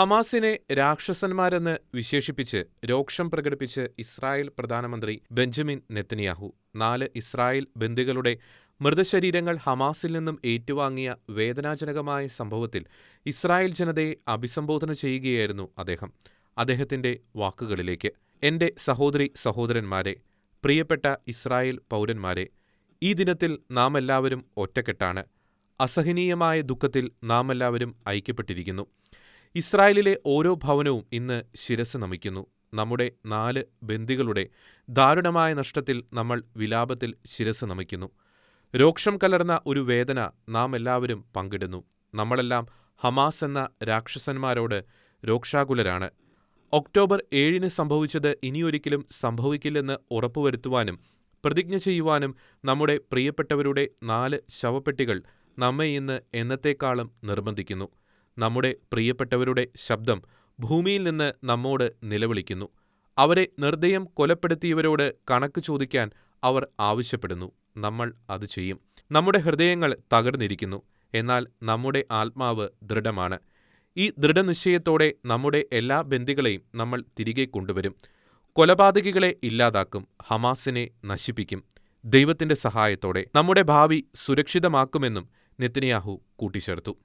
ഹമാസിനെ രാക്ഷസന്മാരെന്ന് വിശേഷിപ്പിച്ച് രോക്ഷം പ്രകടിപ്പിച്ച് ഇസ്രായേൽ പ്രധാനമന്ത്രി ബെഞ്ചമിൻ നെത്തനിയാഹു. നാല് ഇസ്രായേൽ ബന്ദികളുടെ മൃതശരീരങ്ങൾ ഹമാസിൽ നിന്നും ഏറ്റുവാങ്ങിയ വേദനാജനകമായ സംഭവത്തിൽ ഇസ്രായേൽ ജനതയെ അഭിസംബോധന ചെയ്യുകയായിരുന്നു അദ്ദേഹം. അദ്ദേഹത്തിന്റെ വാക്കുകളിലേക്ക് എന്റെ സഹോദരി സഹോദരന്മാരെ പ്രിയപ്പെട്ട ഇസ്രായേൽ പൗരന്മാരെ ഈ ദിനത്തിൽ നാമെല്ലാവരും ഒറ്റക്കെട്ടാണ്. അസഹനീയമായ ദുഃഖത്തിൽ നാമെല്ലാവരും ഐക്യപ്പെട്ടിരിക്കുന്നു. ഇസ്രായേലിലെ ഓരോ ഭവനവും ഇന്ന് ശിരസ് നമിക്കുന്നു. നമ്മുടെ നാല് ബന്ദികളുടെ ദാരുണമായ നഷ്ടത്തിൽ നമ്മൾ വിലാപത്തിൽ ശിരസ് നമിക്കുന്നു. രോക്ഷം കലർന്ന ഒരു വേദന നാം എല്ലാവരും പങ്കിടുന്നു. നമ്മളെല്ലാം ഹമാസ് എന്ന രാക്ഷസന്മാരോട് രോക്ഷാകുലരാണ്. ഒക്ടോബർ ഏഴിന് സംഭവിച്ചത് ഇനിയൊരിക്കലും സംഭവിക്കില്ലെന്ന് ഉറപ്പുവരുത്തുവാനും പ്രതിജ്ഞ ചെയ്യുവാനും നമ്മുടെ പ്രിയപ്പെട്ടവരുടെ നാല് ശവപ്പെട്ടികൾ നമ്മെ ഇന്ന് എന്നത്തേക്കാളും നിർബന്ധിക്കുന്നു. നമ്മുടെ പ്രിയപ്പെട്ടവരുടെ ശബ്ദം ഭൂമിയിൽ നിന്ന് നമ്മോട് നിലവിളിക്കുന്നു. അവരെ നിർദ്ദയം കൊലപ്പെടുത്തിയവരോട് കണക്ക് ചോദിക്കാൻ അവർ ആവശ്യപ്പെടുന്നു. നമ്മൾ അത് ചെയ്യും. നമ്മുടെ ഹൃദയങ്ങൾ തകർന്നിരിക്കുന്നു. എന്നാൽ നമ്മുടെ ആത്മാവ് ദൃഢമാണ്. ഈ ദൃഢനിശ്ചയത്തോടെ നമ്മുടെ എല്ലാ ബന്ധികളെയും നമ്മൾ തിരികെ കൊണ്ടുവരും. കൊലപാതകികളെ ഇല്ലാതാക്കും. ഹമാസിനെ നശിപ്പിക്കും. ദൈവത്തിന്റെ സഹായത്തോടെ നമ്മുടെ ഭാവി സുരക്ഷിതമാക്കുമെന്നും നെത്തനിയാഹു കൂട്ടിച്ചേർത്തു.